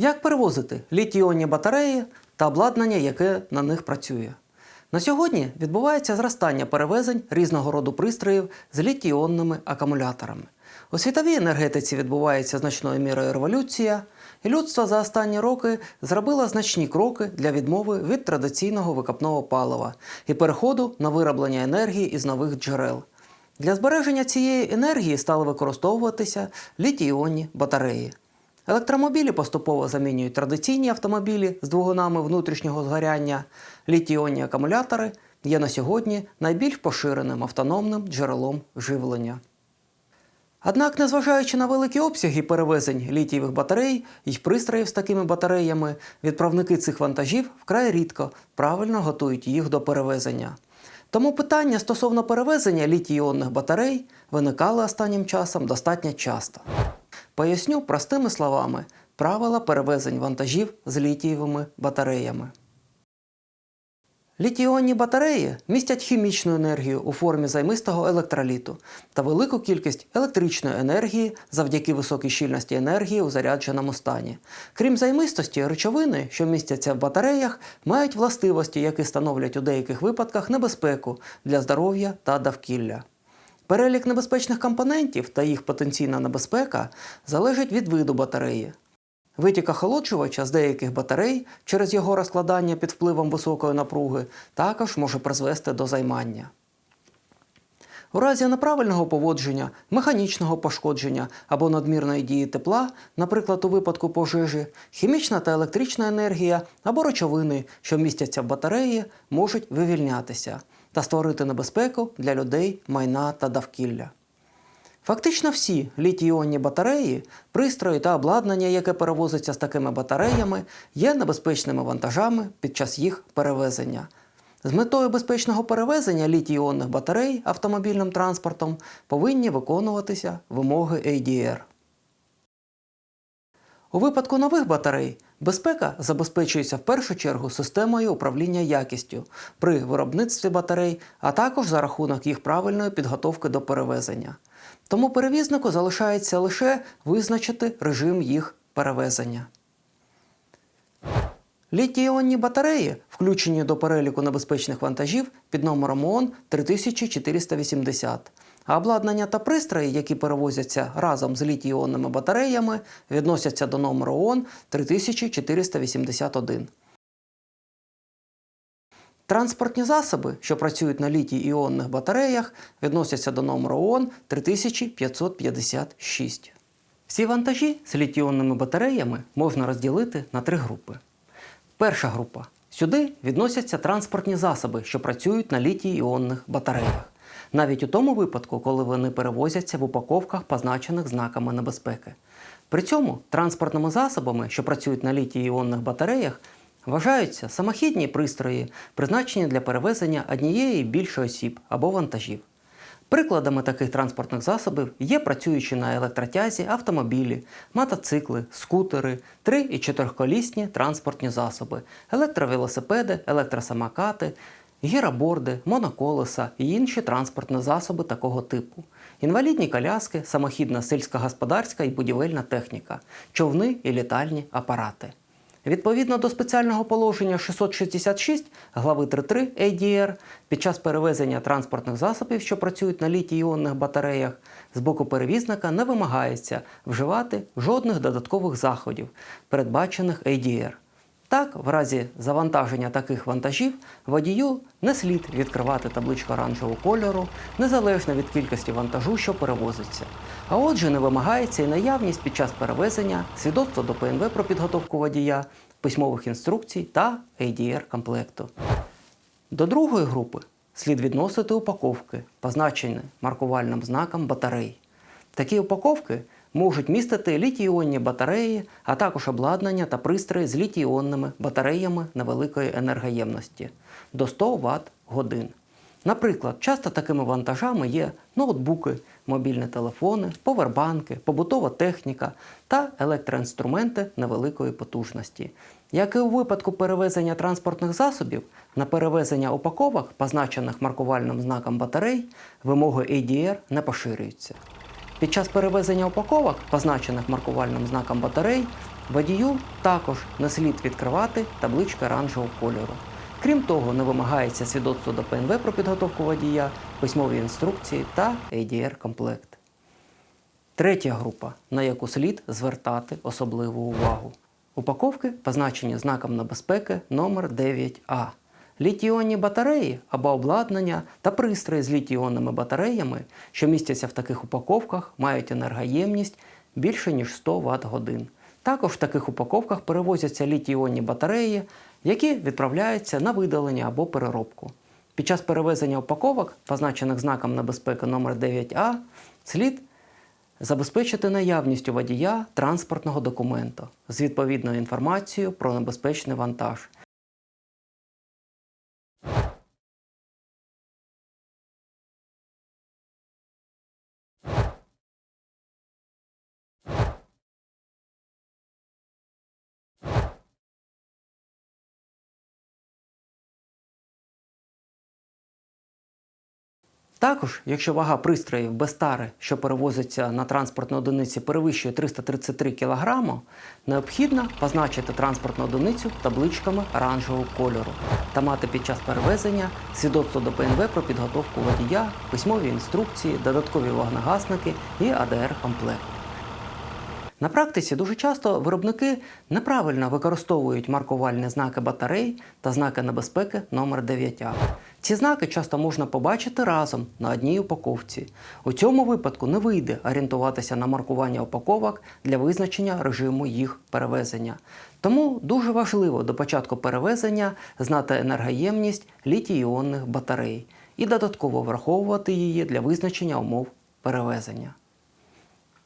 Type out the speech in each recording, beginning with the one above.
Як перевозити літій-іонні батареї та обладнання, яке на них працює? На сьогодні відбувається зростання перевезень різного роду пристроїв з літій-іонними акумуляторами. У світовій енергетиці відбувається значною мірою революція, і людство за останні роки зробило значні кроки для відмови від традиційного викопного палива і переходу на вироблення енергії із нових джерел. Для збереження цієї енергії стали використовуватися літій-іонні батареї. Електромобілі поступово замінюють традиційні автомобілі з двигунами внутрішнього згоряння. Літій-іонні акумулятори є на сьогодні найбільш поширеним автономним джерелом живлення. Однак, незважаючи на великі обсяги перевезень літієвих батарей і пристроїв з такими батареями, відправники цих вантажів вкрай рідко правильно готують їх до перевезення. Тому питання стосовно перевезення літій-іонних батарей виникали останнім часом достатньо часто. Поясню простими словами правила перевезень вантажів з літієвими батареями. Літій-іонні батареї містять хімічну енергію у формі займистого електроліту та велику кількість електричної енергії завдяки високій щільності енергії у зарядженому стані. Крім займистості, речовини, що містяться в батареях, мають властивості, які становлять у деяких випадках небезпеку для здоров'я та довкілля. Перелік небезпечних компонентів та їх потенційна небезпека залежить від виду батареї. Витік охолоджувача з деяких батарей через його розкладання під впливом високої напруги також може призвести до займання. У разі неправильного поводження, механічного пошкодження або надмірної дії тепла, наприклад, у випадку пожежі, хімічна та електрична енергія або речовини, що містяться в батареї, можуть вивільнятися та створити небезпеку для людей, майна та довкілля. Фактично всі літій-іонні батареї, пристрої та обладнання, яке перевозиться з такими батареями, є небезпечними вантажами під час їх перевезення. З метою безпечного перевезення літій-іонних батарей автомобільним транспортом повинні виконуватися вимоги ADR. У випадку нових батарей безпека забезпечується в першу чергу системою управління якістю при виробництві батарей, а також за рахунок їх правильної підготовки до перевезення. Тому перевізнику залишається лише визначити режим їх перевезення. Літій-іонні батареї, включені до переліку небезпечних вантажів під номером ООН 3480, а обладнання та пристрої, які перевозяться разом з літій-іонними батареями, відносяться до номеру ООН 3481. Транспортні засоби, що працюють на літій-іонних батареях, відносяться до номеру ООН 3556. Всі вантажі з літій-іонними батареями можна розділити на три групи. Перша група. Сюди відносяться транспортні засоби, що працюють на літій-іонних батареях, навіть у тому випадку, коли вони перевозяться в упаковках, позначених знаками небезпеки. При цьому транспортними засобами, що працюють на літій-іонних батареях, вважаються самохідні пристрої, призначені для перевезення однієї більше осіб або вантажів. Прикладами таких транспортних засобів є працюючі на електротязі автомобілі, мотоцикли, скутери, три- і чотириколісні транспортні засоби, електровелосипеди, електросамокати, гіроборди, моноколеса і інші транспортні засоби такого типу, інвалідні коляски, самохідна сільськогосподарська і будівельна техніка, човни і літальні апарати. Відповідно до спеціального положення 666 глави 3.3 ADR, під час перевезення транспортних засобів, що працюють на літій-іонних батареях, з боку перевізника не вимагається вживати жодних додаткових заходів, передбачених ADR. Так, в разі завантаження таких вантажів водію не слід відкривати табличку оранжевого кольору, незалежно від кількості вантажу, що перевозиться. А отже, не вимагається і наявність під час перевезення свідоцтва до ПНВ про підготовку водія, письмових інструкцій та ADR комплекту. До другої групи слід відносити упаковки, позначені маркувальним знаком батарей. Такі упаковки можуть містити літій-іонні батареї, а також обладнання та пристрої з літій-іонними батареями невеликої енергоємності до 100 Вт годин. Наприклад, часто такими вантажами є ноутбуки, мобільні телефони, повербанки, побутова техніка та електроінструменти невеликої потужності. Як і у випадку перевезення транспортних засобів, на перевезення упаковок, позначених маркувальним знаком батарей, вимоги ADR не поширюються. Під час перевезення упаковок, позначених маркувальним знаком батарей, водію також не слід відкривати таблички оранжевого кольору. Крім того, не вимагається свідоцтво до ПНВ про підготовку водія, письмові інструкції та ADR-комплект. Третя група, на яку слід звертати особливу увагу. Упаковки позначені знаком небезпеки номер 9А. Літіонні батареї або обладнання та пристрої з літіонними батареями, що містяться в таких упаковках, мають енергоємність більше ніж 100 Вт годин. Також в таких упаковках перевозяться літіонні батареї, які відправляються на видалення або переробку. Під час перевезення упаковок, позначених знаком небезпеки номер 9А, слід забезпечити наявність у водія транспортного документу з відповідною інформацією про небезпечний вантаж. Також, якщо вага пристроїв без тари, що перевозиться на транспортну одиниці, перевищує 333 кг, необхідно позначити транспортну одиницю табличками оранжевого кольору та мати під час перевезення свідоцтво до ПНВ про підготовку водія, письмові інструкції, додаткові вогнегасники і АДР-комплект. На практиці дуже часто виробники неправильно використовують маркувальні знаки батарей та знаки небезпеки номер 9А. Ці знаки часто можна побачити разом на одній упаковці. У цьому випадку не вийде орієнтуватися на маркування упаковок для визначення режиму їх перевезення. Тому дуже важливо до початку перевезення знати енергоємність літій-іонних батарей і додатково враховувати її для визначення умов перевезення.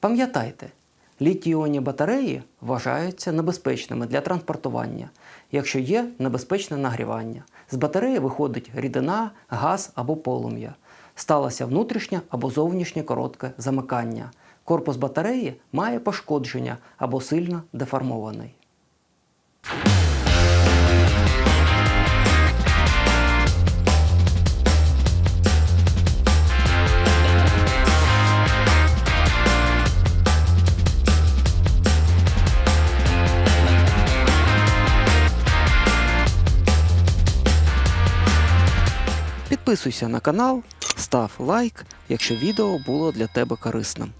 Пам'ятайте, літій-іонні батареї вважаються небезпечними для транспортування, якщо є небезпечне нагрівання. З батареї виходить рідина, газ або полум'я. Сталося внутрішнє або зовнішнє коротке замикання. Корпус батареї має пошкодження або сильно деформований. Підписуйся на канал, став лайк, якщо відео було для тебе корисним.